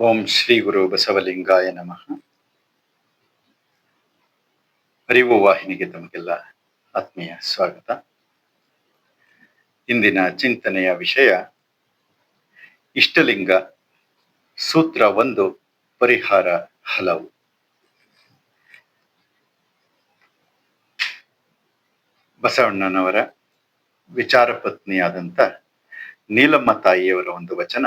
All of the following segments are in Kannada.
ಓಂ ಶ್ರೀ ಗುರು ಬಸವಲಿಂಗಾಯ ನಮಃ. ಅರಿವು ವಾಹಿನಿಗೆ ತಮಗೆಲ್ಲ ಆತ್ಮೀಯ ಸ್ವಾಗತ. ಇಂದಿನ ಚಿಂತನೆಯ ವಿಷಯ ಇಷ್ಟಲಿಂಗ ಸೂತ್ರ ಒಂದು ಪರಿಹಾರ ಹಲವು. ಬಸವಣ್ಣನವರ ವಿಚಾರ ಪತ್ನಿಯಾದಂಥ ನೀಲಮ್ಮ ತಾಯಿಯವರ ಒಂದು ವಚನ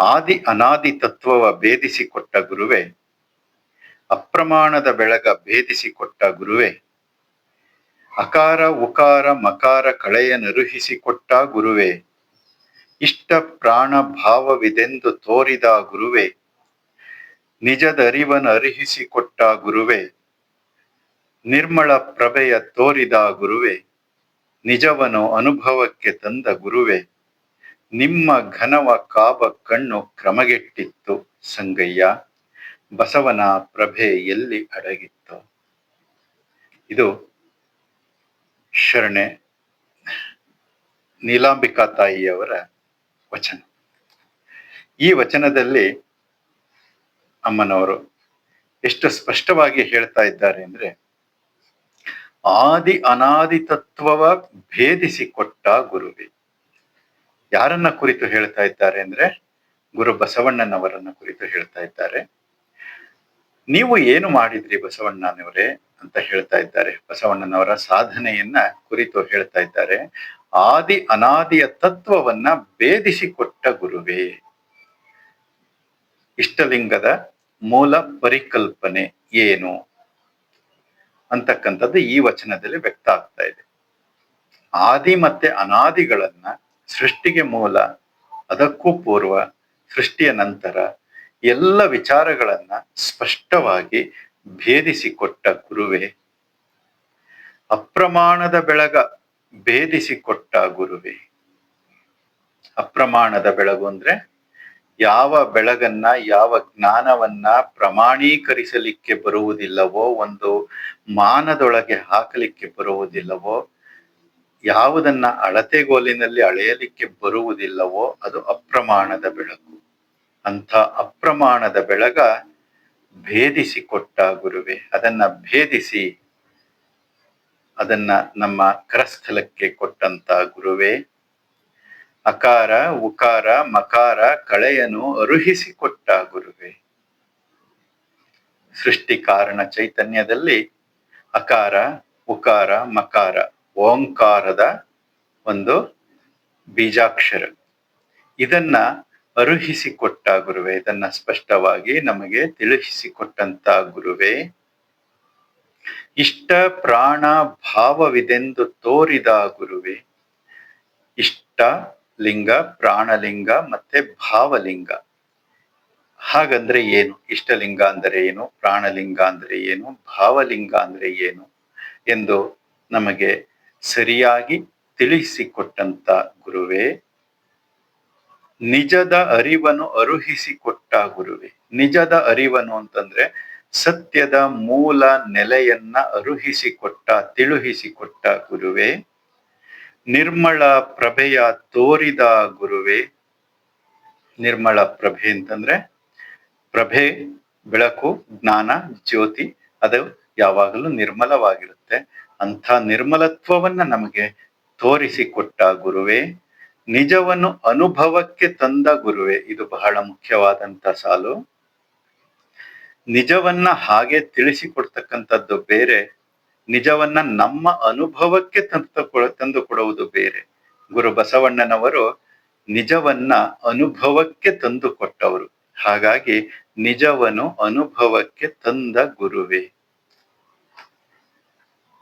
ಆದಿ ಅನಾದಿ ತತ್ವವ ಭೇದಿಸಿಕೊಟ್ಟ ಗುರುವೆ, ಅಪ್ರಮಾಣದ ಬೆಳಗ ಭೇದಿಸಿಕೊಟ್ಟ ಗುರುವೇ, ಅಕಾರ ಉಕಾರ ಮಕಾರ ಕಳೆಯ ನರುಹಿಸಿಕೊಟ್ಟ ಗುರುವೇ, ಇಷ್ಟ ಪ್ರಾಣ ಭಾವವಿದೆಂದು ತೋರಿದ ಗುರುವೇ, ನಿಜದರಿವನ ಅರಿಹಿಸಿಕೊಟ್ಟ ಗುರುವೇ, ನಿರ್ಮಳ ಪ್ರಭೆಯ ತೋರಿದ ಗುರುವೆ, ನಿಜವನು ಅನುಭವಕ್ಕೆ ತಂದ ಗುರುವೇ. ನಿಮ್ಮ ಘನವ ಕಾಬ ಕಣ್ಣು ಕ್ರಮಗೆಟ್ಟಿತ್ತು ಸಂಗಯ್ಯ. ಬಸವನ ಪ್ರಭೆ ಎಲ್ಲಿ ಅಡಗಿತ್ತು? ಇದು ಶರಣೆ ನೀಲಾಂಬಿಕಾ ತಾಯಿಯವರ ವಚನ. ಈ ವಚನದಲ್ಲಿ ಅಮ್ಮನವರು ಎಷ್ಟು ಸ್ಪಷ್ಟವಾಗಿ ಹೇಳ್ತಾ ಇದ್ದಾರೆ ಅಂದ್ರೆ, ಆದಿ ಅನಾದಿ ತತ್ವವ ಭೇದಿಸಿಕೊಟ್ಟ ಗುರುವೇ. ಯಾರನ್ನ ಕುರಿತು ಹೇಳ್ತಾ ಇದ್ದಾರೆ ಅಂದ್ರೆ ಗುರು ಬಸವಣ್ಣನವರನ್ನ ಕುರಿತು ಹೇಳ್ತಾ ಇದ್ದಾರೆ. ನೀವು ಏನು ಮಾಡಿದ್ರಿ ಬಸವಣ್ಣನವರೇ ಅಂತ ಹೇಳ್ತಾ ಇದ್ದಾರೆ. ಬಸವಣ್ಣನವರ ಸಾಧನೆಯನ್ನ ಕುರಿತು ಹೇಳ್ತಾ ಇದ್ದಾರೆ. ಆದಿ ಅನಾದಿಯ ತತ್ವವನ್ನ ಭೇದಿಸಿಕೊಟ್ಟ ಗುರುವೇ. ಇಷ್ಟಲಿಂಗದ ಮೂಲ ಪರಿಕಲ್ಪನೆ ಏನು ಅಂತಕ್ಕಂಥದ್ದು ಈ ವಚನದಲ್ಲಿ ವ್ಯಕ್ತ ಆಗ್ತಾ ಇದೆ. ಆದಿ ಮತ್ತೆ ಅನಾದಿಗಳನ್ನ ಸೃಷ್ಟಿಗೆ ಮೂಲ, ಅದಕ್ಕೂ ಪೂರ್ವ, ಸೃಷ್ಟಿಯ ನಂತರ ಎಲ್ಲ ವಿಚಾರಗಳನ್ನ ಸ್ಪಷ್ಟವಾಗಿ ಭೇದಿಸಿಕೊಟ್ಟ ಗುರುವೇ. ಅಪ್ರಮಾಣದ ಬೆಳಗ ಭೇದಿಸಿಕೊಟ್ಟ ಗುರುವೇ. ಅಪ್ರಮಾಣದ ಬೆಳಗು ಅಂದ್ರೆ ಯಾವ ಬೆಳಗನ್ನ, ಯಾವ ಜ್ಞಾನವನ್ನ ಪ್ರಮಾಣೀಕರಿಸಲಿಕ್ಕೆ ಬರುವುದಿಲ್ಲವೋ, ಒಂದು ಮಾನದೊಳಗೆ ಹಾಕಲಿಕ್ಕೆ ಬರುವುದಿಲ್ಲವೋ ಯಾವುದನ್ನ ಅಳತೆಗೋಲಿನಲ್ಲಿ ಅಳೆಯಲಿಕ್ಕೆ ಬರುವುದಿಲ್ಲವೋ ಅದು ಅಪ್ರಮಾಣದ ಬೆಳಕು. ಅಂಥ ಅಪ್ರಮಾಣದ ಬೆಳಗ ಭೇದಿಸಿಕೊಟ್ಟ ಗುರುವೆ, ಅದನ್ನ ಭೇದಿಸಿ, ಅದನ್ನ ನಮ್ಮ ಕರಸ್ಥಲಕ್ಕೆ ಕೊಟ್ಟಂತ ಗುರುವೇ. ಅಕಾರ, ಉಕಾರ, ಮಕಾರ, ಕಳೆಯನು ಅರುಹಿಸಿಕೊಟ್ಟ ಗುರುವೇ. ಸೃಷ್ಟಿ ಕಾರಣ ಚೈತನ್ಯದಲ್ಲಿ ಅಕಾರ, ಉಕಾರ, ಮಕಾರ ಓಂಕಾರದ ಒಂದು ಬೀಜಾಕ್ಷರ. ಇದನ್ನ ಅರುಹಿಸಿಕೊಟ್ಟ ಗುರುವೆ, ಇದನ್ನ ಸ್ಪಷ್ಟವಾಗಿ ನಮಗೆ ತಿಳಿಸಿಕೊಟ್ಟಂತ ಗುರುವೇ, ಇಷ್ಟ ಪ್ರಾಣ ಭಾವವಿದೆಂದು ತೋರಿದ ಗುರುವೆ, ಇಷ್ಟ ಲಿಂಗ, ಪ್ರಾಣಲಿಂಗ ಮತ್ತೆ ಭಾವಲಿಂಗ. ಹಾಗಂದ್ರೆ ಏನು? ಇಷ್ಟಲಿಂಗ ಅಂದರೆ ಏನು? ಪ್ರಾಣಲಿಂಗ ಅಂದ್ರೆ ಏನು? ಭಾವಲಿಂಗ ಅಂದ್ರೆ ಏನು? ಎಂದು ನಮಗೆ ಸರಿಯಾಗಿ ತಿಳಿಸಿಕೊಟ್ಟಂತ ಗುರುವೇ, ನಿಜದ ಅರಿವನ್ನು ಅರುಹಿಸಿಕೊಟ್ಟ ಗುರುವೆ. ನಿಜದ ಅರಿವನು ಅಂತಂದ್ರೆ ಸತ್ಯದ ಮೂಲ ನೆಲೆಯನ್ನ ಅರುಹಿಸಿಕೊಟ್ಟ, ತಿಳುಹಿಸಿಕೊಟ್ಟ ಗುರುವೇ. ನಿರ್ಮಳ ಪ್ರಭೆಯ ತೋರಿದ ಗುರುವೇ. ನಿರ್ಮಳ ಪ್ರಭೆ ಅಂತಂದ್ರೆ ಪ್ರಭೆ, ಬೆಳಕು, ಜ್ಞಾನ, ಜ್ಯೋತಿ ಅದು ಯಾವಾಗಲೂ ನಿರ್ಮಲವಾಗಿರುತ್ತೆ. ಅಂಥ ನಿರ್ಮಲತ್ವವನ್ನ ನಮಗೆ ತೋರಿಸಿಕೊಟ್ಟ ಗುರುವೇ, ನಿಜವನ್ನು ಅನುಭವಕ್ಕೆ ತಂದ ಗುರುವೇ, ಇದು ಬಹಳ ಮುಖ್ಯವಾದಂತ ಸಾಲು. ನಿಜವನ್ನ ಹಾಗೆ ತಿಳಿಸಿಕೊಡ್ತಕ್ಕಂಥದ್ದು ಬೇರೆ, ನಿಜವನ್ನ ನಮ್ಮ ಅನುಭವಕ್ಕೆ ತಂದು ತಂದು ಕೊಡುವುದು ಬೇರೆ. ಗುರು ಬಸವಣ್ಣನವರು ನಿಜವನ್ನ ಅನುಭವಕ್ಕೆ ತಂದು ಕೊಟ್ಟವರು. ಹಾಗಾಗಿ ನಿಜವನು ಅನುಭವಕ್ಕೆ ತಂದ ಗುರುವೇ.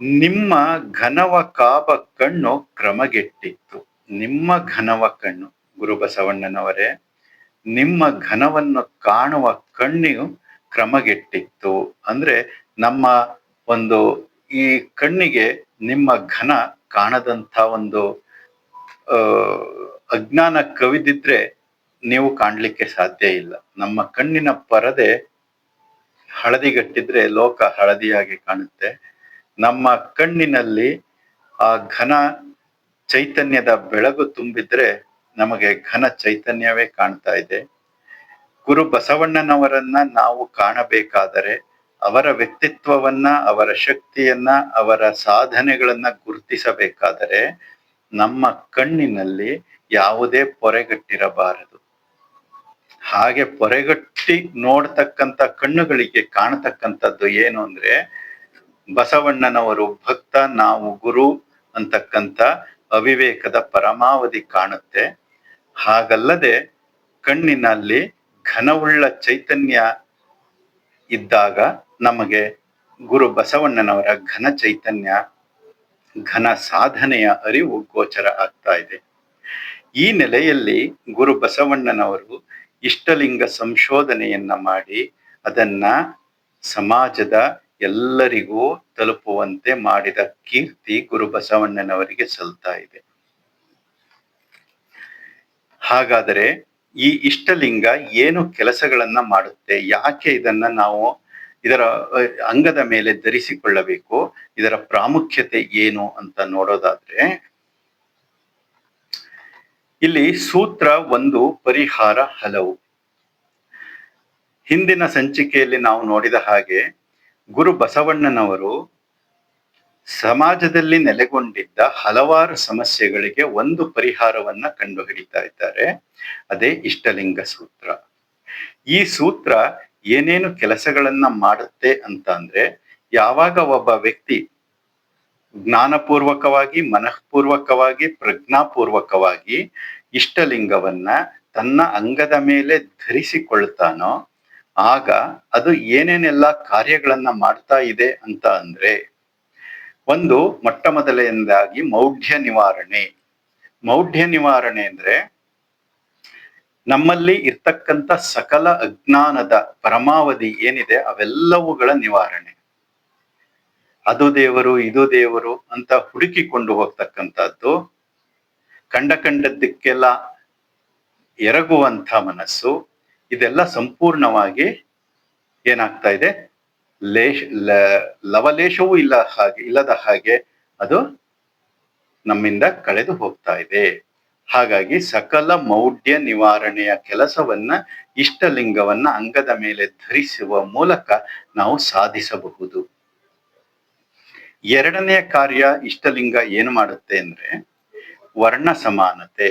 ನಿಮ್ಮ ಘನವ ಕಾಬ ಕಣ್ಣು ಕ್ರಮಗೆಟ್ಟಿತ್ತು. ನಿಮ್ಮ ಘನವ ಕಣ್ಣು, ಗುರು ಬಸವಣ್ಣನವರೇ, ನಿಮ್ಮ ಘನವನ್ನು ಕಾಣುವ ಕಣ್ಣಿಯು ಕ್ರಮಗೆಟ್ಟಿತ್ತು. ಅಂದ್ರೆ ನಮ್ಮ ಒಂದು ಈ ಕಣ್ಣಿಗೆ ನಿಮ್ಮ ಘನ ಕಾಣದಂತ ಒಂದು ಅಜ್ಞಾನ ಕವಿದಿದ್ರೆ ನೀವು ಕಾಣ್ಲಿಕ್ಕೆ ಸಾಧ್ಯ ಇಲ್ಲ. ನಮ್ಮ ಕಣ್ಣಿನ ಪರದೆ ಹಳದಿಗಟ್ಟಿದ್ರೆ ಲೋಕ ಹಳದಿಯಾಗಿ ಕಾಣುತ್ತೆ. ನಮ್ಮ ಕಣ್ಣಿನಲ್ಲಿ ಆ ಘನ ಚೈತನ್ಯದ ಬೆಳಗು ತುಂಬಿದ್ರೆ ನಮಗೆ ಘನ ಚೈತನ್ಯವೇ ಕಾಣ್ತಾ ಇದೆ. ಗುರು ಬಸವಣ್ಣನವರನ್ನ ನಾವು ಕಾಣಬೇಕಾದರೆ ಅವರ ವ್ಯಕ್ತಿತ್ವವನ್ನ, ಅವರ ಶಕ್ತಿಯನ್ನ, ಅವರ ಸಾಧನೆಗಳನ್ನ ಗುರುತಿಸಬೇಕಾದರೆ ನಮ್ಮ ಕಣ್ಣಿನಲ್ಲಿ ಯಾವುದೇ ಪೊರೆಗಟ್ಟಿರಬಾರದು. ಹಾಗೆ ಪೊರೆಗಟ್ಟಿ ನೋಡ್ತಕ್ಕಂಥ ಕಣ್ಣುಗಳಿಗೆ ಕಾಣತಕ್ಕಂಥದ್ದು ಏನು ಅಂದ್ರೆ ಬಸವಣ್ಣನವರು, ಭಕ್ತ ನಾವು ಗುರು ಅಂತಕ್ಕಂಥ ಅವಿವೇಕದ ಪರಮಾವಧಿ ಕಾಣುತ್ತೆ. ಹಾಗಲ್ಲದೆ ಕಣ್ಣಿನಲ್ಲಿ ಘನವುಳ್ಳ ಚೈತನ್ಯ ಇದ್ದಾಗ ನಮಗೆ ಗುರು ಬಸವಣ್ಣನವರ ಘನ ಚೈತನ್ಯ, ಘನ ಸಾಧನೆಯ ಅರಿವು ಗೋಚರ ಆಗ್ತಾ ಇದೆ. ಈ ನೆಲೆಯಲ್ಲಿ ಗುರು ಬಸವಣ್ಣನವರು ಇಷ್ಟಲಿಂಗ ಸಂಶೋಧನೆಯನ್ನ ಮಾಡಿ ಅದನ್ನ ಸಮಾಜದ ಎಲ್ಲರಿಗೂ ತಲುಪುವಂತೆ ಮಾಡಿದ ಕೀರ್ತಿ ಗುರು ಬಸವಣ್ಣನವರಿಗೆ ಸಲ್ತಾ ಇದೆ. ಹಾಗಾದರೆ ಈ ಇಷ್ಟಲಿಂಗ ಏನು ಕೆಲಸಗಳನ್ನ ಮಾಡುತ್ತೆ? ಯಾಕೆ ಇದನ್ನ ನಾವು ಇದರ ಅಂಗದ ಮೇಲೆ ಧರಿಸಿಕೊಳ್ಳಬೇಕು? ಇದರ ಪ್ರಾಮುಖ್ಯತೆ ಏನು ಅಂತ ನೋಡೋದಾದ್ರೆ, ಇಲ್ಲಿ ಸೂತ್ರ ಒಂದು ಪರಿಹಾರ ಹಲವು. ಹಿಂದಿನ ಸಂಚಿಕೆಯಲ್ಲಿ ನಾವು ನೋಡಿದ ಹಾಗೆ ಗುರು ಬಸವಣ್ಣನವರು ಸಮಾಜದಲ್ಲಿ ನೆಲೆಗೊಂಡಿದ್ದ ಹಲವಾರು ಸಮಸ್ಯೆಗಳಿಗೆ ಒಂದು ಪರಿಹಾರವನ್ನ ಕಂಡುಹಿಡಿತಾ ಇದ್ದಾರೆ. ಅದೇ ಇಷ್ಟಲಿಂಗ ಸೂತ್ರ. ಈ ಸೂತ್ರ ಏನೇನು ಕೆಲಸಗಳನ್ನ ಮಾಡುತ್ತೆ ಅಂತ ಅಂದ್ರೆ ಯಾವಾಗ ಒಬ್ಬ ವ್ಯಕ್ತಿ ಜ್ಞಾನಪೂರ್ವಕವಾಗಿ, ಮನಃಪೂರ್ವಕವಾಗಿ, ಪ್ರಜ್ಞಾಪೂರ್ವಕವಾಗಿ ಇಷ್ಟಲಿಂಗವನ್ನ ತನ್ನ ಅಂಗದ ಮೇಲೆ ಧರಿಸಿಕೊಳ್ತಾನೋ ಆಗ ಅದು ಏನೇನೆಲ್ಲ ಕಾರ್ಯಗಳನ್ನ ಮಾಡ್ತಾ ಇದೆ ಅಂತ ಅಂದ್ರೆ ಒಂದು ಮೊಟ್ಟ ಮೊದಲನೆಯದಾಗಿ ಮೌಢ್ಯ ನಿವಾರಣೆ. ಮೌಢ್ಯ ನಿವಾರಣೆ ಅಂದ್ರೆ ನಮ್ಮಲ್ಲಿ ಇರ್ತಕ್ಕಂಥ ಸಕಲ ಅಜ್ಞಾನದ ಪರಮಾವಧಿ ಏನಿದೆ ಅವೆಲ್ಲವುಗಳ ನಿವಾರಣೆ. ಅದು ದೇವರು, ಇದು ದೇವರು ಅಂತ ಹುಡುಕಿಕೊಂಡು ಹೋಗ್ತಕ್ಕಂಥದ್ದು. ಕಂಡ ಕಂಡದ್ದಕ್ಕೆಲ್ಲ ಎರಗುವಂಥ ಮನಸ್ಸು. ಇದೆಲ್ಲ ಸಂಪೂರ್ಣವಾಗಿ ಏನಾಗ್ತಾ ಇದೆ? ಲೇಷ ಲವಲೇಶವೂ ಇಲ್ಲ ಹಾಗೆ, ಇಲ್ಲದ ಹಾಗೆ ಅದು ನಮ್ಮಿಂದ ಕಳೆದು ಹೋಗ್ತಾ ಇದೆ. ಹಾಗಾಗಿ ಸಕಲ ಮೌಢ್ಯ ನಿವಾರಣೆಯ ಕೆಲಸವನ್ನ, ಇಷ್ಟಲಿಂಗವನ್ನ ಅಂಗದ ಮೇಲೆ ಧರಿಸುವ ಮೂಲಕ ನಾವು ಸಾಧಿಸಬಹುದು. ಎರಡನೆಯ ಕಾರ್ಯ ಇಷ್ಟಲಿಂಗ ಏನು ಮಾಡುತ್ತೆ ಅಂದ್ರೆ ವರ್ಣ ಸಮಾನತೆ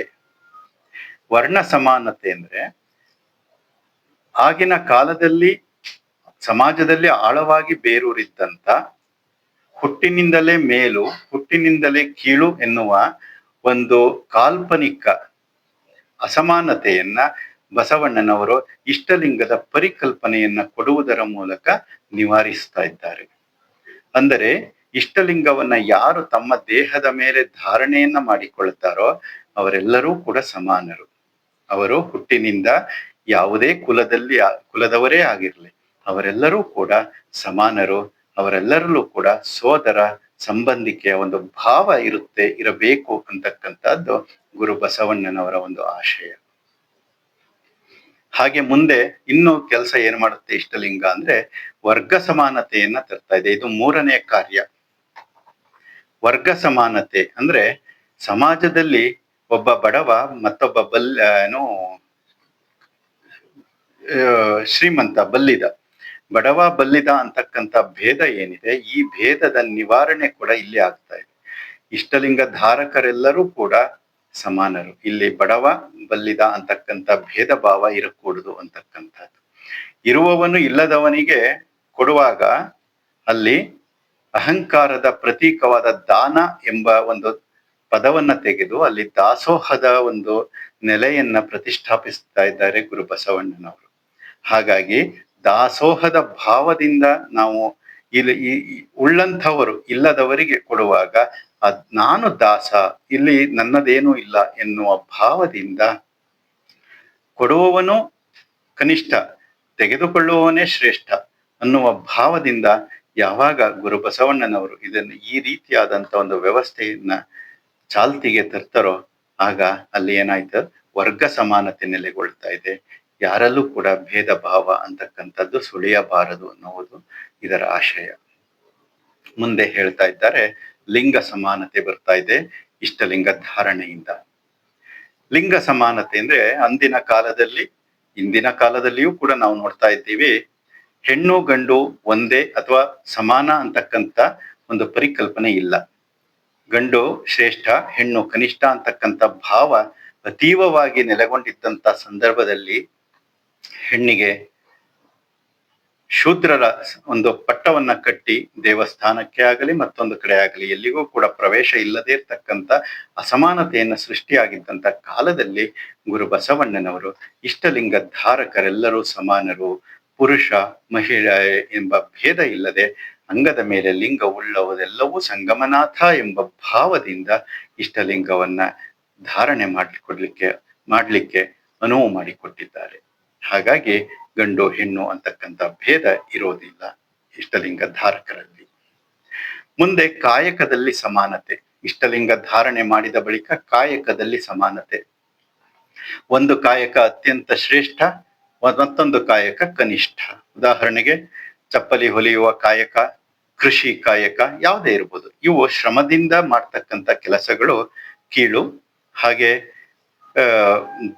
ವರ್ಣ ಸಮಾನತೆ ಅಂದ್ರೆ ಆಗಿನ ಕಾಲದಲ್ಲಿ ಸಮಾಜದಲ್ಲಿ ಆಳವಾಗಿ ಬೇರೂರಿದ್ದಂತ ಹುಟ್ಟಿನಿಂದಲೇ ಮೇಲು, ಹುಟ್ಟಿನಿಂದಲೇ ಕೀಳು ಎನ್ನುವ ಒಂದು ಕಾಲ್ಪನಿಕ ಅಸಮಾನತೆಯನ್ನ ಬಸವಣ್ಣನವರು ಇಷ್ಟಲಿಂಗದ ಪರಿಕಲ್ಪನೆಯನ್ನ ಕೊಡುವುದರ ಮೂಲಕ ನಿವಾರಿಸ್ತಾ ಇದ್ದಾರೆ. ಅಂದರೆ ಇಷ್ಟಲಿಂಗವನ್ನ ಯಾರು ತಮ್ಮ ದೇಹದ ಮೇಲೆ ಧಾರಣೆಯನ್ನ ಮಾಡಿಕೊಳ್ತಾರೋ ಅವರೆಲ್ಲರೂ ಕೂಡ ಸಮಾನರು. ಅವರು ಹುಟ್ಟಿನಿಂದ ಯಾವುದೇ ಕುಲದಲ್ಲಿ ಕುಲದವರೇ ಆಗಿರಲಿ, ಅವರೆಲ್ಲರೂ ಕೂಡ ಸಮಾನರು, ಅವರೆಲ್ಲರಲ್ಲೂ ಕೂಡ ಸೋದರ ಸಂಬಂಧಿಕೆಯ ಒಂದು ಭಾವ ಇರುತ್ತೆ, ಇರಬೇಕು ಅಂತಕ್ಕಂಥದ್ದು ಗುರು ಬಸವಣ್ಣನವರ ಒಂದು ಆಶಯ. ಹಾಗೆ ಮುಂದೆ ಇನ್ನು ಕೆಲಸ ಏನ್ ಮಾಡುತ್ತೆ ಇಷ್ಟಲಿಂಗ ಅಂದ್ರೆ ವರ್ಗ ಸಮಾನತೆಯನ್ನ ತರ್ತಾ ಇದೆ. ಇದು ಮೂರನೇ ಕಾರ್ಯ. ವರ್ಗ ಸಮಾನತೆ ಅಂದ್ರೆ ಸಮಾಜದಲ್ಲಿ ಒಬ್ಬ ಬಡವ ಮತ್ತೊಬ್ಬ ಬಲ್ ಏನು ಶ್ರೀಮಂತ ಬಲ್ಲಿದ. ಬಡವ ಬಲ್ಲಿದ ಅಂತಕ್ಕಂಥ ಭೇದ ಏನಿದೆ, ಈ ಭೇದದ ನಿವಾರಣೆ ಕೂಡ ಇಲ್ಲಿ ಆಗ್ತಾ ಇದೆ. ಇಷ್ಟಲಿಂಗ ಧಾರಕರೆಲ್ಲರೂ ಕೂಡ ಸಮಾನರು. ಇಲ್ಲಿ ಬಡವ ಬಲ್ಲಿದ ಅಂತಕ್ಕಂಥ ಭೇದ ಭಾವ ಇರಕೂಡುದು ಅಂತಕ್ಕಂಥದ್ದು. ಇರುವವನು ಇಲ್ಲದವನಿಗೆ ಕೊಡುವಾಗ ಅಲ್ಲಿ ಅಹಂಕಾರದ ಪ್ರತೀಕವಾದ ದಾನ ಎಂಬ ಒಂದು ಪದವನ್ನ ತೆಗೆದು ಅಲ್ಲಿ ದಾಸೋಹದ ಒಂದು ನೆಲೆಯನ್ನ ಪ್ರತಿಷ್ಠಾಪಿಸ್ತಾ ಇದ್ದಾರೆ ಗುರು ಬಸವಣ್ಣನವರು. ಹಾಗಾಗಿ ದಾಸೋಹದ ಭಾವದಿಂದ ನಾವು ಇಲ್ಲಿ ಈ ಉಳ್ಳಂಥವರು ಇಲ್ಲದವರಿಗೆ ಕೊಡುವಾಗ ಅದ್ ನಾನು ದಾಸ, ಇಲ್ಲಿ ನನ್ನದೇನೂ ಇಲ್ಲ ಎನ್ನುವ ಭಾವದಿಂದ ಕೊಡುವವನು ಕನಿಷ್ಠ, ತೆಗೆದುಕೊಳ್ಳುವವನೇ ಶ್ರೇಷ್ಠ ಅನ್ನುವ ಭಾವದಿಂದ ಯಾವಾಗ ಗುರು ಬಸವಣ್ಣನವರು ಇದನ್ನು ಈ ರೀತಿಯಾದಂತ ಒಂದು ವ್ಯವಸ್ಥೆಯನ್ನ ಚಾಲ್ತಿಗೆ ತರ್ತಾರೋ, ಆಗ ಅಲ್ಲಿ ಏನಾಯ್ತು? ವರ್ಗ ಸಮಾನತೆ ನೆಲೆಗೊಳ್ತಾ ಇದೆ. ಯಾರಲ್ಲೂ ಕೂಡ ಭೇದ ಭಾವ ಅಂತಕ್ಕಂಥದ್ದು ಸುಳಿಯಬಾರದು ಅನ್ನುವುದು ಇದರ ಆಶಯ. ಮುಂದೆ ಹೇಳ್ತಾ ಇದ್ದಾರೆ, ಲಿಂಗ ಸಮಾನತೆ ಬರ್ತಾ ಇದೆ, ಇಷ್ಟಲಿಂಗ ಧಾರಣೆಯಿಂದ. ಲಿಂಗ ಸಮಾನತೆ ಅಂದ್ರೆ ಅಂದಿನ ಕಾಲದಲ್ಲಿ, ಇಂದಿನ ಕಾಲದಲ್ಲಿಯೂ ಕೂಡ ನಾವು ನೋಡ್ತಾ ಇದ್ದೀವಿ, ಹೆಣ್ಣು ಗಂಡು ಒಂದೇ ಅಥವಾ ಸಮಾನ ಅಂತಕ್ಕಂಥ ಒಂದು ಪರಿಕಲ್ಪನೆ ಇಲ್ಲ. ಗಂಡು ಶ್ರೇಷ್ಠ, ಹೆಣ್ಣು ಕನಿಷ್ಠ ಅಂತಕ್ಕಂಥ ಭಾವ ಅತೀವವಾಗಿ ನೆಲೆಗೊಂಡಿದ್ದಂಥ ಸಂದರ್ಭದಲ್ಲಿ ಹೆಣ್ಣಿಗೆ ಶೂದ್ರರ ಒಂದು ಪಟ್ಟವನ್ನ ಕಟ್ಟಿ ದೇವಸ್ಥಾನಕ್ಕೆ ಆಗಲಿ ಮತ್ತೊಂದು ಕಡೆ ಆಗಲಿ ಎಲ್ಲಿಗೂ ಕೂಡ ಪ್ರವೇಶ ಇಲ್ಲದೇ ಇರ್ತಕ್ಕಂಥ ಅಸಮಾನತೆಯನ್ನು ಸೃಷ್ಟಿಯಾಗಿದ್ದಂಥ ಕಾಲದಲ್ಲಿ ಗುರು ಬಸವಣ್ಣನವರು ಇಷ್ಟಲಿಂಗ ಧಾರಕರೆಲ್ಲರೂ ಸಮಾನರು, ಪುರುಷ, ಮಹಿಳೆ ಎಂಬ ಭೇದ ಇಲ್ಲದೆ ಅಂಗದ ಮೇಲೆ ಲಿಂಗ ಉಳ್ಳವದೆಲ್ಲವೂ ಸಂಗಮನಾಥ ಎಂಬ ಭಾವದಿಂದ ಇಷ್ಟಲಿಂಗವನ್ನ ಧಾರಣೆ ಮಾಡಿಕೊಡ್ಲಿಕ್ಕೆ ಮಾಡ್ಲಿಕ್ಕೆ ಅನುವು ಮಾಡಿಕೊಟ್ಟಿದ್ದಾರೆ. ಹಾಗಾಗಿ ಗಂಡು ಹೆಣ್ಣು ಅಂತಕ್ಕಂಥ ಭೇದ ಇರೋದಿಲ್ಲ ಇಷ್ಟಲಿಂಗ ಧಾರಕರಲ್ಲಿ. ಮುಂದೆ ಕಾಯಕದಲ್ಲಿ ಸಮಾನತೆ. ಇಷ್ಟಲಿಂಗ ಧಾರಣೆ ಮಾಡಿದ ಬಳಿಕ ಕಾಯಕದಲ್ಲಿ ಸಮಾನತೆ. ಒಂದು ಕಾಯಕ ಅತ್ಯಂತ ಶ್ರೇಷ್ಠ, ಮತ್ತೊಂದು ಕಾಯಕ ಕನಿಷ್ಠ. ಉದಾಹರಣೆಗೆ ಚಪ್ಪಲಿ ಹೊಲಿಯುವ ಕಾಯಕ, ಕೃಷಿ ಕಾಯಕ ಯಾವುದೇ ಇರ್ಬೋದು. ಇವು ಶ್ರಮದಿಂದ ಮಾಡ್ತಕ್ಕಂಥ ಕೆಲಸಗಳು ಕೀಳು. ಹಾಗೆ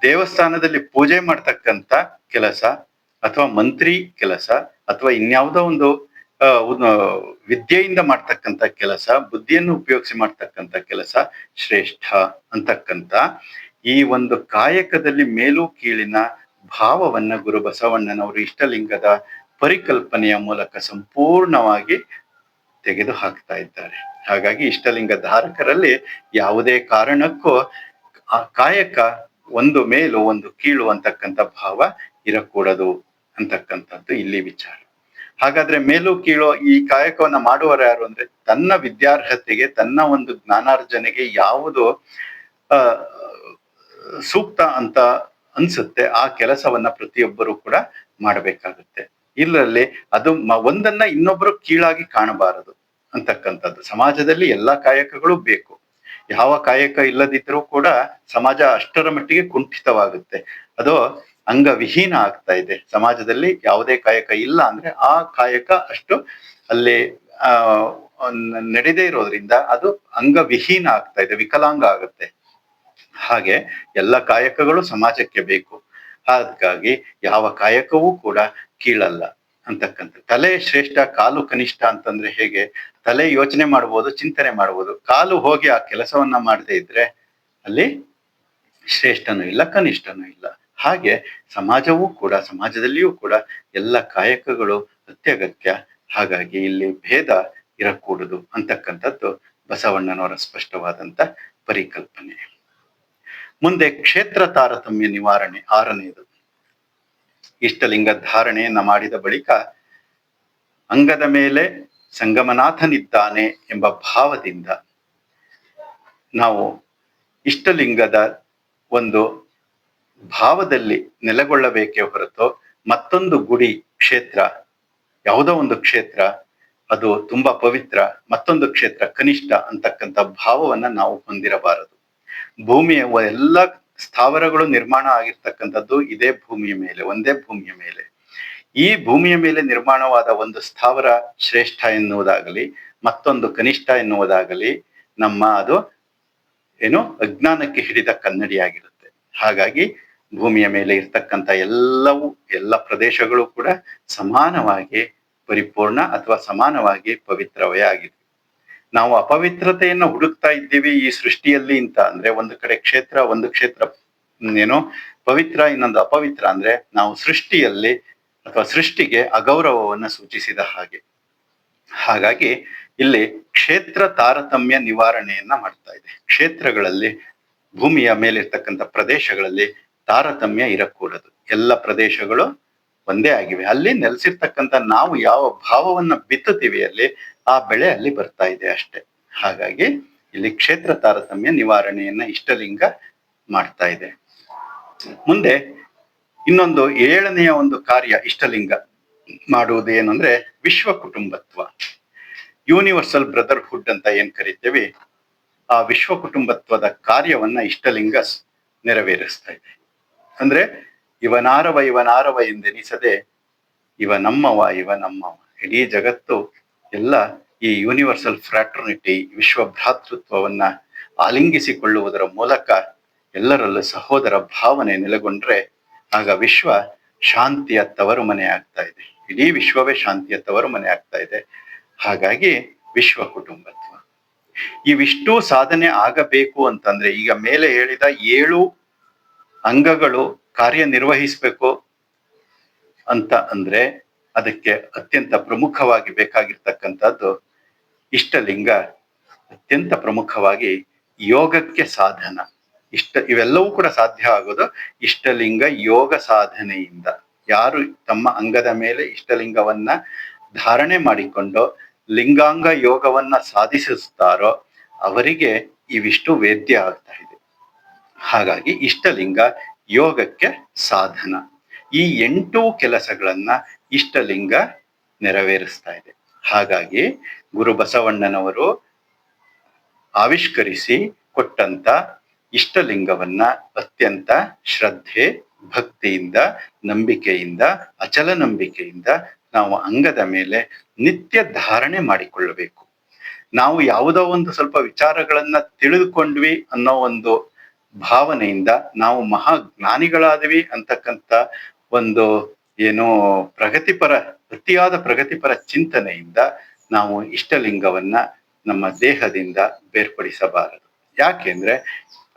ದೇವಸ್ಥಾನದಲ್ಲಿ ಪೂಜೆ ಮಾಡ್ತಕ್ಕಂಥ ಕೆಲಸ ಅಥವಾ ಮಂತ್ರಿ ಕೆಲಸ ಅಥವಾ ಇನ್ಯಾವುದೋ ಒಂದು ವಿದ್ಯೆಯಿಂದ ಮಾಡ್ತಕ್ಕಂಥ ಕೆಲಸ, ಬುದ್ಧಿಯನ್ನು ಉಪಯೋಗಿಸಿ ಮಾಡ್ತಕ್ಕಂಥ ಕೆಲಸ ಶ್ರೇಷ್ಠ ಅಂತಕ್ಕಂಥ ಈ ಒಂದು ಕಾಯಕದಲ್ಲಿ ಮೇಲೂ ಕೀಳಿನ ಭಾವವನ್ನ ಗುರು ಬಸವಣ್ಣನವರು ಇಷ್ಟಲಿಂಗದ ಪರಿಕಲ್ಪನೆಯ ಮೂಲಕ ಸಂಪೂರ್ಣವಾಗಿ ತೆಗೆದು ಹಾಕ್ತಾ ಇದ್ದಾರೆ. ಹಾಗಾಗಿ ಇಷ್ಟಲಿಂಗ ಧಾರಕರಲ್ಲಿ ಯಾವುದೇ ಕಾರಣಕ್ಕೂ ಆ ಕಾಯಕ ಒಂದು ಮೇಲು ಒಂದು ಕೀಳು ಅಂತಕ್ಕಂಥ ಭಾವ ಇರಕೂಡದು ಅಂತಕ್ಕಂಥದ್ದು ಇಲ್ಲಿ ವಿಚಾರ. ಹಾಗಾದ್ರೆ ಮೇಲು ಕೀಳು ಈ ಕಾಯಕವನ್ನ ಮಾಡುವವರು ಯಾರು ಅಂದ್ರೆ ತನ್ನ ವಿದ್ಯಾರ್ಹತೆಗೆ, ತನ್ನ ಒಂದು ಜ್ಞಾನಾರ್ಜನೆಗೆ ಯಾವುದು ಸೂಕ್ತ ಅಂತ ಅನ್ಸುತ್ತೆ, ಆ ಕೆಲಸವನ್ನ ಪ್ರತಿಯೊಬ್ಬರು ಕೂಡ ಮಾಡಬೇಕಾಗುತ್ತೆ. ಇಲ್ಲಲ್ಲಿ ಅದು ಒಂದನ್ನ ಇನ್ನೊಬ್ರು ಕೀಳಾಗಿ ಕಾಣಬಾರದು ಅಂತಕ್ಕಂಥದ್ದು. ಸಮಾಜದಲ್ಲಿ ಎಲ್ಲಾ ಕಾಯಕಗಳು ಬೇಕು. ಯಾವ ಕಾಯಕ ಇಲ್ಲದಿದ್ರೂ ಕೂಡ ಸಮಾಜ ಅಷ್ಟರ ಮಟ್ಟಿಗೆ ಕುಂಠಿತವಾಗುತ್ತೆ. ಅದು ಅಂಗವಿಹೀನ ಆಗ್ತಾ ಇದೆ. ಸಮಾಜದಲ್ಲಿ ಯಾವುದೇ ಕಾಯಕ ಇಲ್ಲ ಅಂದ್ರೆ ಆ ಕಾಯಕ ಅಷ್ಟು ಅಲ್ಲಿ ನಡೆದೇ ಇರೋದ್ರಿಂದ ಅದು ಅಂಗವಿಹೀನ ಆಗ್ತಾ ಇದೆ, ವಿಕಲಾಂಗ ಆಗುತ್ತೆ. ಹಾಗೆ ಎಲ್ಲ ಕಾಯಕಗಳು ಸಮಾಜಕ್ಕೆ ಬೇಕು. ಹಾಗಾಗಿ ಯಾವ ಕಾಯಕವೂ ಕೂಡ ಕೀಳಲ್ಲ. ಅಂತಕ್ಕಂಥ. ತಲೆ ಶ್ರೇಷ್ಠ, ಕಾಲು ಕನಿಷ್ಠ ಅಂತಂದ್ರೆ ಹೇಗೆ? ತಲೆ ಯೋಚನೆ ಮಾಡ್ಬೋದು, ಚಿಂತನೆ ಮಾಡ್ಬೋದು. ಕಾಲು ಹೋಗಿ ಆ ಕೆಲಸವನ್ನ ಮಾಡದೇ ಇದ್ರೆ ಅಲ್ಲಿ ಶ್ರೇಷ್ಠನೂ ಇಲ್ಲ, ಕನಿಷ್ಠನೂ ಇಲ್ಲ. ಹಾಗೆ ಸಮಾಜವೂ ಕೂಡ, ಸಮಾಜದಲ್ಲಿಯೂ ಕೂಡ ಎಲ್ಲ ಕಾಯಕಗಳು ಅತ್ಯಗತ್ಯ. ಹಾಗಾಗಿ ಇಲ್ಲಿ ಭೇದ ಇರಕೂಡುದು ಅಂತಕ್ಕಂಥದ್ದು ಬಸವಣ್ಣನವರ ಸ್ಪಷ್ಟವಾದಂತ ಪರಿಕಲ್ಪನೆ. ಮುಂದೆ ಕ್ಷೇತ್ರ ತಾರತಮ್ಯ ನಿವಾರಣೆ ಆರನೆಯದು ಇಷ್ಟಲಿಂಗ ಧಾರಣೆಯನ್ನ ಮಾಡಿದ ಬಳಿಕ ಅಂಗದ ಮೇಲೆ ಸಂಗಮನಾಥನಿದ್ದಾನೆ ಎಂಬ ಭಾವದಿಂದ ನಾವು ಇಷ್ಟಲಿಂಗದ ಒಂದು ಭಾವದಲ್ಲಿ ನೆಲೆಗೊಳ್ಳಬೇಕೇ ಹೊರತು ಮತ್ತೊಂದು ಗುಡಿ ಕ್ಷೇತ್ರ, ಯಾವುದೋ ಒಂದು ಕ್ಷೇತ್ರ, ಅದು ತುಂಬಾ ಪವಿತ್ರ, ಮತ್ತೊಂದು ಕ್ಷೇತ್ರ ಕನಿಷ್ಠ ಅಂತಕ್ಕಂಥ ಭಾವವನ್ನ ನಾವು ಹೊಂದಿರಬಾರದು. ಭೂಮಿಯ ಎಲ್ಲ ಸ್ಥಾವರಗಳು ನಿರ್ಮಾಣ ಆಗಿರ್ತಕ್ಕಂಥದ್ದು ಇದೇ ಭೂಮಿಯ ಮೇಲೆ, ಒಂದೇ ಭೂಮಿಯ ಮೇಲೆ. ಈ ಭೂಮಿಯ ಮೇಲೆ ನಿರ್ಮಾಣವಾದ ಒಂದು ಸ್ಥಾವರ ಶ್ರೇಷ್ಠ ಎನ್ನುವುದಾಗಲಿ, ಮತ್ತೊಂದು ಕನಿಷ್ಠ ಎನ್ನುವುದಾಗಲಿ, ನಮ್ಮ ಅದು ಏನು ಅಜ್ಞಾನಕ್ಕೆ ಹಿಡಿದ ಕನ್ನಡಿಯಾಗಿರುತ್ತೆ. ಹಾಗಾಗಿ ಭೂಮಿಯ ಮೇಲೆ ಇರ್ತಕ್ಕಂಥ ಎಲ್ಲವೂ, ಎಲ್ಲ ಪ್ರದೇಶಗಳು ಕೂಡ ಸಮಾನವಾಗಿ ಪರಿಪೂರ್ಣ ಅಥವಾ ಸಮಾನವಾಗಿ ಪವಿತ್ರವೇ ಆಗಿದೆ ನಾವು ಅಪವಿತ್ರತೆಯನ್ನು ಹುಡುಕ್ತಾ ಇದ್ದೀವಿ ಈ ಸೃಷ್ಟಿಯಲ್ಲಿ ಅಂತ ಅಂದ್ರೆ ಒಂದು ಕಡೆ ಕ್ಷೇತ್ರ, ಒಂದು ಕ್ಷೇತ್ರ ಏನು ಪವಿತ್ರ, ಇನ್ನೊಂದು ಅಪವಿತ್ರ ಅಂದ್ರೆ ನಾವು ಸೃಷ್ಟಿಯಲ್ಲಿ ಅಥವಾ ಸೃಷ್ಟಿಗೆ ಅಗೌರವವನ್ನ ಸೂಚಿಸಿದ ಹಾಗೆ. ಹಾಗಾಗಿ ಇಲ್ಲಿ ಕ್ಷೇತ್ರ ತಾರತಮ್ಯ ನಿವಾರಣೆಯನ್ನ ಮಾಡ್ತಾ ಇದೆ. ಕ್ಷೇತ್ರಗಳಲ್ಲಿ ಭೂಮಿಯ ಮೇಲಿರ್ತಕ್ಕಂಥ ಪ್ರದೇಶಗಳಲ್ಲಿ ತಾರತಮ್ಯ ಇರಕೂಡದು. ಎಲ್ಲ ಪ್ರದೇಶಗಳು ಒಂದೇ ಆಗಿವೆ. ಅಲ್ಲಿ ನೆಲೆಸಿರ್ತಕ್ಕಂಥ ನಾವು ಯಾವ ಭಾವವನ್ನ ಬಿತ್ತುತ್ತೀವಿ ಅಲ್ಲಿ ಆ ಬೆಳೆ ಅಲ್ಲಿ ಬರ್ತಾ ಇದೆ ಅಷ್ಟೇ. ಹಾಗಾಗಿ ಇಲ್ಲಿ ಕ್ಷೇತ್ರ ತಾರತಮ್ಯ ನಿವಾರಣೆಯನ್ನ ಇಷ್ಟಲಿಂಗ ಮಾಡ್ತಾ ಇದೆ. ಮುಂದೆ ಇನ್ನೊಂದು ಏಳನೆಯ ಒಂದು ಕಾರ್ಯ ಇಷ್ಟಲಿಂಗ ಮಾಡುವುದು ಏನಂದ್ರೆ ವಿಶ್ವ ಕುಟುಂಬತ್ವ. ಯೂನಿವರ್ಸಲ್ ಬ್ರದರ್ಹುಡ್ ಅಂತ ಏನ್ ಕರಿತೇವೆ, ಆ ವಿಶ್ವ ಕುಟುಂಬತ್ವದ ಕಾರ್ಯವನ್ನ ಇಷ್ಟಲಿಂಗ ನೆರವೇರಿಸ್ತಾ ಇದೆ. ಅಂದ್ರೆ ಇವನಾರವ ಇವನಾರವ ಎಂದೆನಿಸದೆ, ಇವ ನಮ್ಮವ ಇವ ನಮ್ಮವ. ಇಡೀ ಜಗತ್ತು ಎಲ್ಲ ಈ ಯೂನಿವರ್ಸಲ್ ಫ್ರಾಟರ್ನಿಟಿ ವಿಶ್ವ ಭ್ರಾತೃತ್ವವನ್ನು ಆಲಿಂಗಿಸಿಕೊಳ್ಳುವುದರ ಮೂಲಕ ಎಲ್ಲರಲ್ಲೂ ಸಹೋದರ ಭಾವನೆ ನೆಲೆಗೊಂಡ್ರೆ ಆಗ ವಿಶ್ವ ಶಾಂತಿಯ ತವರು ಮನೆ ಆಗ್ತಾ ಇದೆ. ಇಡೀ ವಿಶ್ವವೇ ಶಾಂತಿಯ ತವರು ಮನೆ ಆಗ್ತಾ ಇದೆ. ಹಾಗಾಗಿ ವಿಶ್ವ ಕುಟುಂಬತ್ವ. ಇವಿಷ್ಟು ಸಾಧನೆ ಆಗಬೇಕು ಅಂತಂದ್ರೆ ಈಗ ಮೇಲೆ ಹೇಳಿದ ಏಳು ಅಂಗಗಳು ಕಾರ್ಯನಿರ್ವಹಿಸಬೇಕು ಅಂತ ಅಂದ್ರೆ ಅದಕ್ಕೆ ಅತ್ಯಂತ ಪ್ರಮುಖವಾಗಿ ಬೇಕಾಗಿರ್ತಕ್ಕಂಥದ್ದು ಇಷ್ಟಲಿಂಗ, ಅತ್ಯಂತ ಪ್ರಮುಖವಾಗಿ ಯೋಗಕ್ಕೆ ಸಾಧನ. ಇಷ್ಟ, ಇವೆಲ್ಲವೂ ಕೂಡ ಸಾಧ್ಯ ಆಗೋದು ಇಷ್ಟಲಿಂಗ ಯೋಗ ಸಾಧನೆಯಿಂದ. ಯಾರು ತಮ್ಮ ಅಂಗದ ಮೇಲೆ ಇಷ್ಟಲಿಂಗವನ್ನ ಧಾರಣೆ ಮಾಡಿಕೊಂಡು ಲಿಂಗಾಂಗ ಯೋಗವನ್ನ ಸಾಧಿಸುತ್ತಾರೋ ಅವರಿಗೆ ಇವಿಷ್ಟು ವೇದ್ಯ ಆಗ್ತಾ ಇದೆ. ಹಾಗಾಗಿ ಇಷ್ಟಲಿಂಗ ಯೋಗಕ್ಕೆ ಸಾಧನ. ಈ ಎಂಟು ಕೆಲಸಗಳನ್ನ ಇಷ್ಟಲಿಂಗ ನೆರವೇರಿಸ್ತಾ ಇದೆ. ಹಾಗಾಗಿ ಗುರು ಬಸವಣ್ಣನವರು ಆವಿಷ್ಕರಿಸಿ ಕೊಟ್ಟಂತ ಇಷ್ಟಲಿಂಗವನ್ನ ಅತ್ಯಂತ ಶ್ರದ್ಧೆ, ಭಕ್ತಿಯಿಂದ, ನಂಬಿಕೆಯಿಂದ, ಅಚಲ ನಂಬಿಕೆಯಿಂದ ನಾವು ಅಂಗದ ಮೇಲೆ ನಿತ್ಯ ಧಾರಣೆ ಮಾಡಿಕೊಳ್ಳಬೇಕು. ನಾವು ಯಾವುದೋ ಒಂದು ಸ್ವಲ್ಪ ವಿಚಾರಗಳನ್ನ ತಿಳಿದುಕೊಂಡ್ವಿ ಅನ್ನೋ ಒಂದು ಭಾವನೆಯಿಂದ ನಾವು ಮಹಾ ಜ್ಞಾನಿಗಳಾದ್ವಿ ಅಂತಕ್ಕಂಥ ಒಂದು ಏನು ಪ್ರಗತಿಪರ ಅತಿಯಾದ ಪ್ರಗತಿಪರ ಚಿಂತನೆಯಿಂದ ನಾವು ಇಷ್ಟಲಿಂಗವನ್ನ ನಮ್ಮ ದೇಹದಿಂದ ಬೇರ್ಪಡಿಸಬಾರದು. ಯಾಕೆಂದ್ರೆ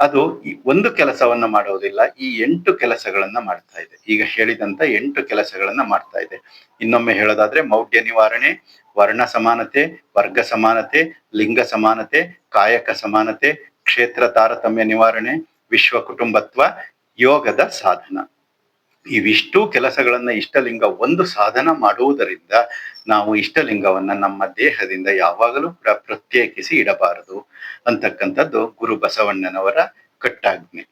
ಅದು ಒಂದು ಕೆಲಸವನ್ನ ಮಾಡೋದಿಲ್ಲ, ಈ ಎಂಟು ಕೆಲಸಗಳನ್ನ ಮಾಡ್ತಾ ಇದೆ. ಈಗ ಹೇಳಿದಂತ ಎಂಟು ಕೆಲಸಗಳನ್ನ ಮಾಡ್ತಾ ಇದೆ. ಇನ್ನೊಮ್ಮೆ ಹೇಳೋದಾದ್ರೆ ಮೌಢ್ಯ ನಿವಾರಣೆ, ವರ್ಣ ಸಮಾನತೆ, ವರ್ಗ ಸಮಾನತೆ, ಲಿಂಗ ಸಮಾನತೆ, ಕಾಯಕ ಸಮಾನತೆ, ಕ್ಷೇತ್ರ ತಾರತಮ್ಯ ನಿವಾರಣೆ, ವಿಶ್ವ ಕುಟುಂಬತ್ವ, ಯೋಗದ ಸಾಧನ. ಇವಿಷ್ಟು ಕೆಲಸಗಳನ್ನ ಇಷ್ಟಲಿಂಗ ಒಂದು ಸಾಧನ ಮಾಡುವುದರಿಂದ ನಾವು ಇಷ್ಟಲಿಂಗವನ್ನ ನಮ್ಮ ದೇಹದಿಂದ ಯಾವಾಗಲೂ ಕೂಡ ಪ್ರತ್ಯೇಕಿಸಿ ಇಡಬಾರದು ಅಂತಕ್ಕಂಥದ್ದು ಗುರು ಬಸವಣ್ಣನವರ ಕಟ್ಟಾಜ್ಞೆ.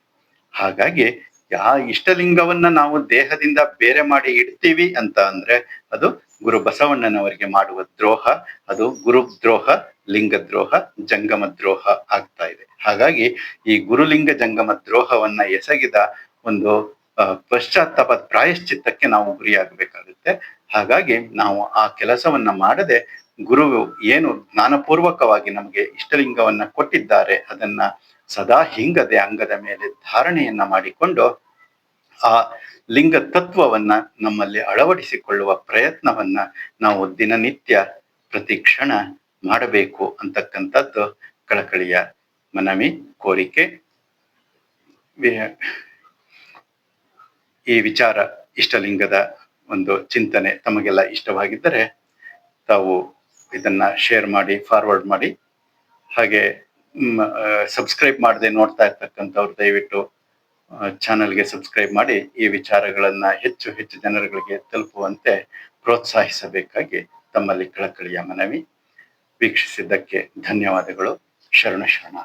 ಹಾಗಾಗಿ ಯಾ ಇಷ್ಟಲಿಂಗವನ್ನ ನಾವು ದೇಹದಿಂದ ಬೇರೆ ಮಾಡಿ ಇಡ್ತೀವಿ ಅಂತ ಅಂದ್ರೆ ಅದು ಗುರು ಬಸವಣ್ಣನವರಿಗೆ ಮಾಡುವ ದ್ರೋಹ, ಅದು ಗುರುದ್ರೋಹ ಲಿಂಗದ್ರೋಹ ಜಂಗಮ ದ್ರೋಹ ಆಗ್ತಾ ಇದೆ. ಹಾಗಾಗಿ ಈ ಗುರುಲಿಂಗ ಜಂಗಮ ದ್ರೋಹವನ್ನ ಎಸಗಿದ ಒಂದು ಪಶ್ಚಾತ್ತಾಪ ಪ್ರಾಯಶ್ಚಿತ್ತಕ್ಕೆ ನಾವು ಗುರಿಯಾಗಬೇಕಾಗುತ್ತೆ. ಹಾಗಾಗಿ ನಾವು ಆ ಕೆಲಸವನ್ನ ಮಾಡದೆ ಗುರು ಏನು ಜ್ಞಾನಪೂರ್ವಕವಾಗಿ ನಮಗೆ ಇಷ್ಟಲಿಂಗವನ್ನ ಕೊಟ್ಟಿದ್ದಾರೆ, ಅದನ್ನ ಸದಾ ಹಿಂಗದೆ ಅಂಗದ ಮೇಲೆ ಧಾರಣೆಯನ್ನ ಮಾಡಿಕೊಂಡು ಆ ಲಿಂಗ ತತ್ವವನ್ನ ನಮ್ಮಲ್ಲಿ ಅಳವಡಿಸಿಕೊಳ್ಳುವ ಪ್ರಯತ್ನವನ್ನ ನಾವು ದಿನನಿತ್ಯ ಪ್ರತಿ ಕ್ಷಣ ಮಾಡಬೇಕು ಅಂತಕ್ಕಂಥದ್ದು ಕಳಕಳಿಯ ಮನವಿ, ಕೋರಿಕೆ. ಈ ವಿಚಾರ ಇಷ್ಟಲಿಂಗದ ಒಂದು ಚಿಂತನೆ ತಮಗೆಲ್ಲ ಇಷ್ಟವಾಗಿದ್ದರೆ ತಾವು ಇದನ್ನ ಶೇರ್ ಮಾಡಿ ಫಾರ್ವರ್ಡ್ ಮಾಡಿ, ಹಾಗೆ ಸಬ್ಸ್ಕ್ರೈಬ್ ಮಾಡದೆ ನೋಡ್ತಾ ಇರ್ತಕ್ಕಂಥವ್ರು ದಯವಿಟ್ಟು ಚಾನಲ್ಗೆ ಸಬ್ಸ್ಕ್ರೈಬ್ ಮಾಡಿ ಈ ವಿಚಾರಗಳನ್ನ ಹೆಚ್ಚು ಹೆಚ್ಚು ಜನರುಗಳಿಗೆ ತಲುಪುವಂತೆ ಪ್ರೋತ್ಸಾಹಿಸಬೇಕಾಗಿ ತಮ್ಮಲ್ಲಿ ಕಳಕಳಿಯ ಮನವಿ ವೀಕ್ಷಿಸಿದ್ದಕ್ಕೆ ಧನ್ಯವಾದಗಳು. ಶರಣ ಶರಣ.